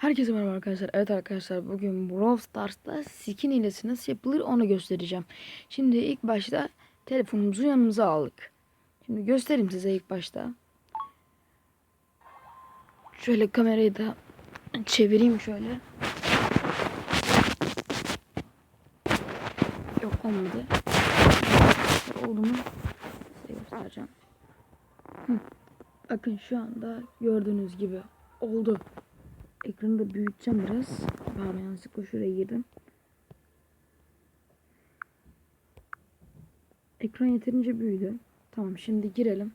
Herkese merhaba arkadaşlar. Evet arkadaşlar bugün Brawl Stars'ta skin hilesi nasıl yapılır onu göstereceğim. Şimdi ilk başta telefonumuzu yanımıza aldık. Şimdi göstereyim size ilk başta. Şöyle kamerayı da çevireyim şöyle. Yok olmadı. Oldu mu? Size göstereceğim. Hı. Bakın şu anda gördüğünüz gibi oldu. Ekranı da büyüteceğim biraz. Pardon yanlışlıkla şuraya girdim. Ekran yeterince büyüdü. Tamam şimdi girelim.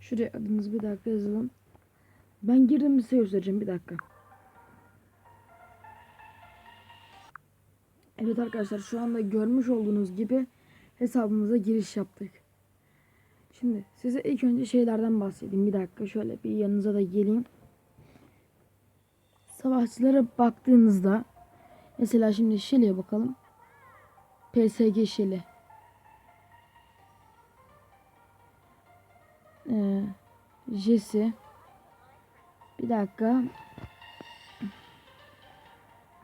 Şuraya adınızı bir dakika yazalım. Ben girdim size göstereceğim bir dakika. Evet arkadaşlar şu anda görmüş olduğunuz gibi hesabımıza giriş yaptık. Şimdi size ilk önce şeylerden bahsedeyim. Bir dakika şöyle bir yanınıza da geleyim. Savaşçılara baktığınızda mesela şimdi Shelly'e bakalım. PSG Shelly. Ee, Jesse. Bir dakika.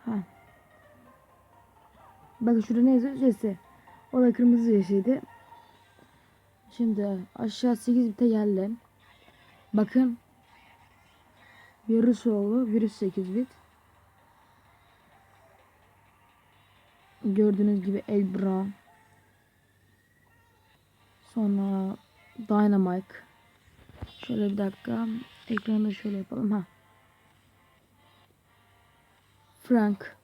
Ha. Bakın şurada ne yazıyor? Jesse. O da kırmızı Jesse'ydi. Şimdi aşağı 8 bite geldim. Bakın. Virüs oldu. Virüs 8 bit. Gördüğünüz gibi El Brown. Sonra Dynamite. Şöyle bir dakika. Ekranı şöyle yapalım. ha. Frank.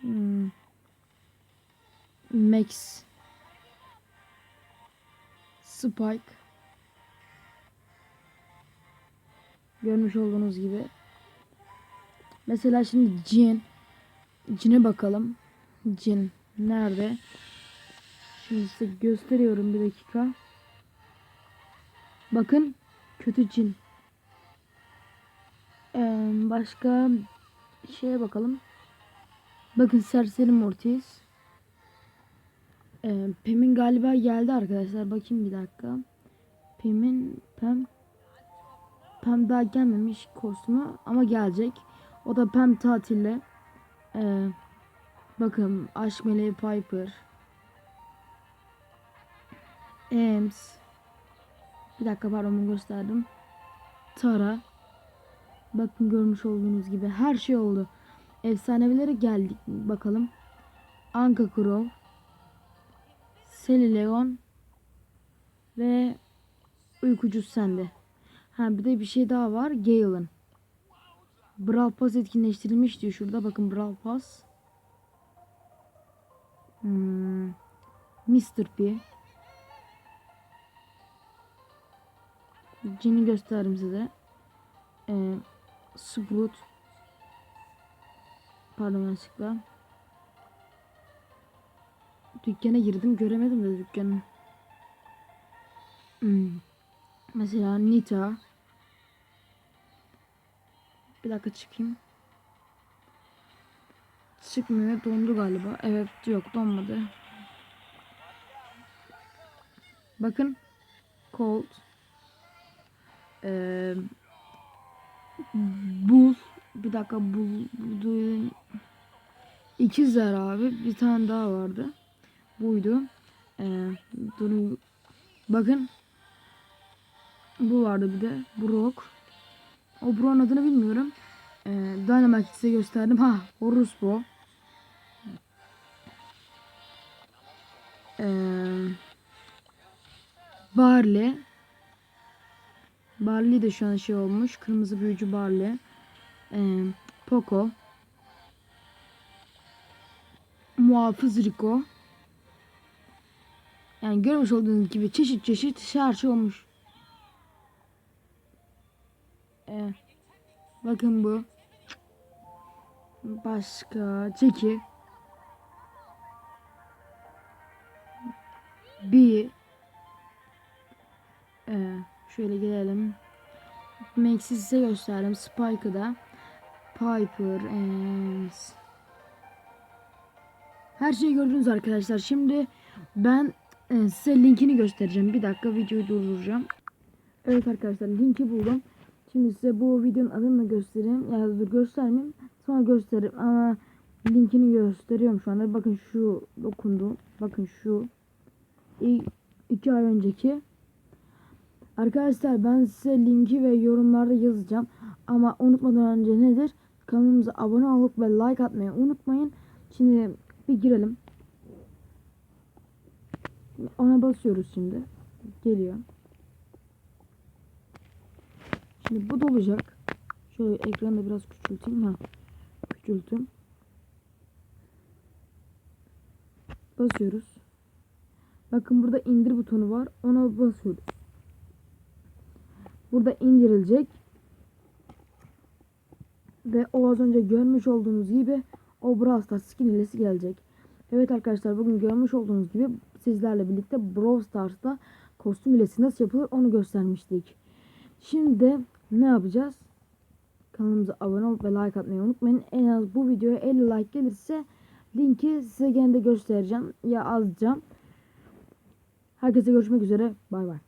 Hmm. Max. Spike. Görmüş olduğunuz gibi. Mesela şimdi Jin. Jin'e bakalım. Jin nerede? Şimdi size gösteriyorum bir dakika. Bakın kötü Jin. Ee, Başka şeye bakalım. Bakın Serseri Mortis ee, Pem'in galiba geldi arkadaşlar. Bakayım bir dakika. Pem'in Pem Pem daha gelmemiş kostümü ama gelecek. O da Pem tatille. Ee, bakın Aşk Meleği Piper. Ems. Bir dakika pardon bunu gösterdim. Tara. Bakın görmüş olduğunuz gibi her şey oldu. Efsanevilere geldik bakalım. Anka Crow. Sally Leon ve uykucu sende. Ha bir de bir şey daha var. Galen. Brawl Pass etkinleştirilmiş diyor şurada. Bakın Brawl Pass. Hmm. Mr. P. Cin'i gösterdim size. Ee, Sprout. Pardon yanlışlıkla. Dükkana girdim göremedim de dükkanı. Hmm. Mesela Nita. Bir dakika çıkayım. Çıkmıyor. Dondu galiba. Evet yok donmadı. Bakın. Cold. Ee, bul. Bir dakika bul. bul İkizler abi. Bir tane daha vardı buydu. Ee, durun. Bakın. Bu vardı bir de. Brock. O Brock'un adını bilmiyorum. Ee, Dynamite size gösterdim. Ha, Horus bu. Ee, Barley. Barley de şu an şey olmuş. Kırmızı büyücü Barley. Ee, Poco. Muhafız Rico. Yani görmüş olduğunuz gibi çeşit çeşit her olmuş. Ee, bakın bu. Başka çeki. Bir. Ee, şöyle gelelim. Max'i size gösterdim. Spike'ı da. Piper. And... Her şeyi gördünüz arkadaşlar. Şimdi ben Ee, size linkini göstereceğim. Bir dakika videoyu durduracağım. Evet arkadaşlar linki buldum. Şimdi size bu videonun adını da göstereyim. Ya da dur göstermeyeyim. Sonra gösteririm ama linkini gösteriyorum şu anda. Bakın şu dokundu. Bakın şu. İ- iki ay önceki. Arkadaşlar ben size linki ve yorumlarda yazacağım. Ama unutmadan önce nedir? Kanalımıza abone olup ve like atmayı unutmayın. Şimdi bir girelim. Ona basıyoruz şimdi. Geliyor. Şimdi bu dolacak. Şöyle ekranı biraz küçülteyim. Ha. Küçültüm. Basıyoruz. Bakın burada indir butonu var. Ona basıyoruz. Burada indirilecek. Ve o az önce görmüş olduğunuz gibi o Brawl Stars skin hilesi gelecek. Evet arkadaşlar bugün görmüş olduğunuz gibi sizlerle birlikte Brawl Stars'ta kostüm hilesi nasıl yapılır onu göstermiştik. Şimdi de ne yapacağız? Kanalımıza abone olup ve like atmayı unutmayın. En az bu videoya 50 like gelirse linki size gene göstereceğim ya azacağım. Herkese görüşmek üzere. Bay bay.